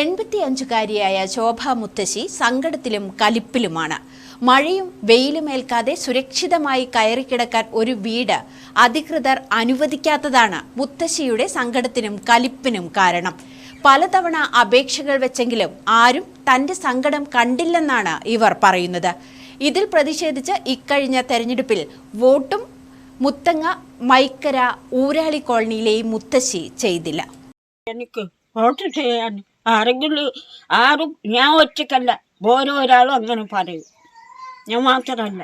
എൺപത്തിയഞ്ചുകാരിയായ ശോഭ മുത്തശ്ശി സങ്കടത്തിലും കലിപ്പിലുമാണ്. മഴയും വെയിലുമേൽക്കാതെ സുരക്ഷിതമായി കയറിക്കിടക്കാൻ ഒരു വീട് അധികൃതർ അനുവദിക്കാത്തതാണ് മുത്തശ്ശിയുടെ സങ്കടത്തിനും കലിപ്പിനും കാരണം. പലതവണ അപേക്ഷകൾ വെച്ചെങ്കിലും ആരും തന്റെ സങ്കടം കണ്ടില്ലെന്നാണ് ഇവർ പറയുന്നത്. ഇതിൽ പ്രതിഷേധിച്ച് ഇക്കഴിഞ്ഞ തെരഞ്ഞെടുപ്പിൽ വോട്ടും മുത്തങ്ങ മൈക്കര ഊരാളി കോളനിയിലെയും മുത്തശ്ശി ചെയ്തില്ല. എനിക്ക് വോട്ട് ചെയ്യാൻ ആരെങ്കിലും ആരും ഞാൻ ഒറ്റക്കല്ല ഓരോ ഒരാളും അങ്ങനെ പറയും. ഞാൻ മാത്രമല്ല.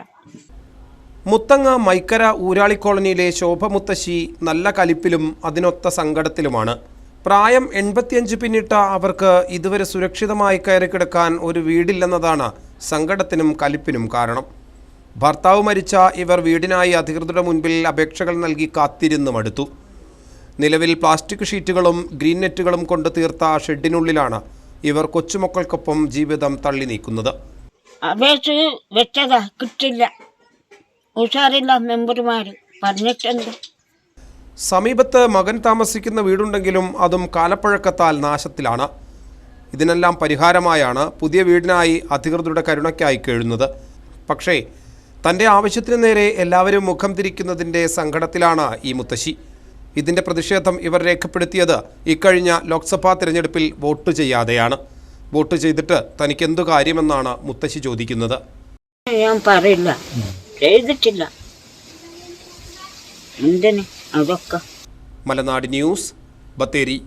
മുത്തങ്ങ മൈക്കര ഊരാളി കോളനിയിലെ ശോഭ മുത്തശ്ശി നല്ല കലിപ്പിലും അതിനൊത്ത സങ്കടത്തിലുമാണ്. പ്രായം എൺപത്തിയഞ്ച് പിന്നിട്ട അവർക്ക് ഇതുവരെ സുരക്ഷിതമായി കയറി കിടക്കാൻ ഒരു വീടില്ലെന്നതാണ് സങ്കടത്തിനും കലിപ്പിനും കാരണം. ഭർത്താവ് മരിച്ച ഇവർ വീടിനായി അധികൃതരുടെ മുൻപിൽ അപേക്ഷകൾ നൽകി കാത്തിരുന്നു മടുത്തു നിലവിൽ പ്ലാസ്റ്റിക് ഷീറ്റുകളും ഗ്രീൻ നെറ്റുകളും കൊണ്ട് തീർത്ത ഷെഡിനുള്ളിലാണ് ഇവർ കൊച്ചുമക്കൾക്കൊപ്പം ജീവിതം തള്ളി നീക്കുന്നത്. അപേക്ഷ വെച്ചതാ കിട്ടില്ല. ഉഷാറില്ല മെമ്പർമാർ പറഞ്ഞിട്ടുണ്ട്. സമീപത്ത് മകൻ താമസിക്കുന്ന വീടുണ്ടെങ്കിലും അതും കാലപ്പഴക്കത്താൽ നാശത്തിലാണ്. ഇതിനെല്ലാം പരിഹാരമായാണ് പുതിയ വീടിനായി അധികൃതരുടെ കരുണയ്ക്കായി കേഴുന്നത്. പക്ഷേ തന്റെ ആവശ്യത്തിന് നേരെ എല്ലാവരും മുഖം തിരിക്കുന്നതിന്റെ സങ്കടത്തിലാണ് ഈ മുത്തശ്ശി. ഇതിന്റെ പ്രതിഷേധം ഇവർ രേഖപ്പെടുത്തിയത് ഇക്കഴിഞ്ഞ ലോക്സഭാ തിരഞ്ഞെടുപ്പിൽ വോട്ട് ചെയ്യാതെയാണ്. വോട്ട് ചെയ്തിട്ട് തനിക്ക് എന്തു കാര്യമെന്നാണ് മുത്തശ്ശി ചോദിക്കുന്നത്. ഞാൻ പറയില്ല. ചെയ്തിട്ടില്ല മലനാട് ന്യൂസ് ബത്തേരി.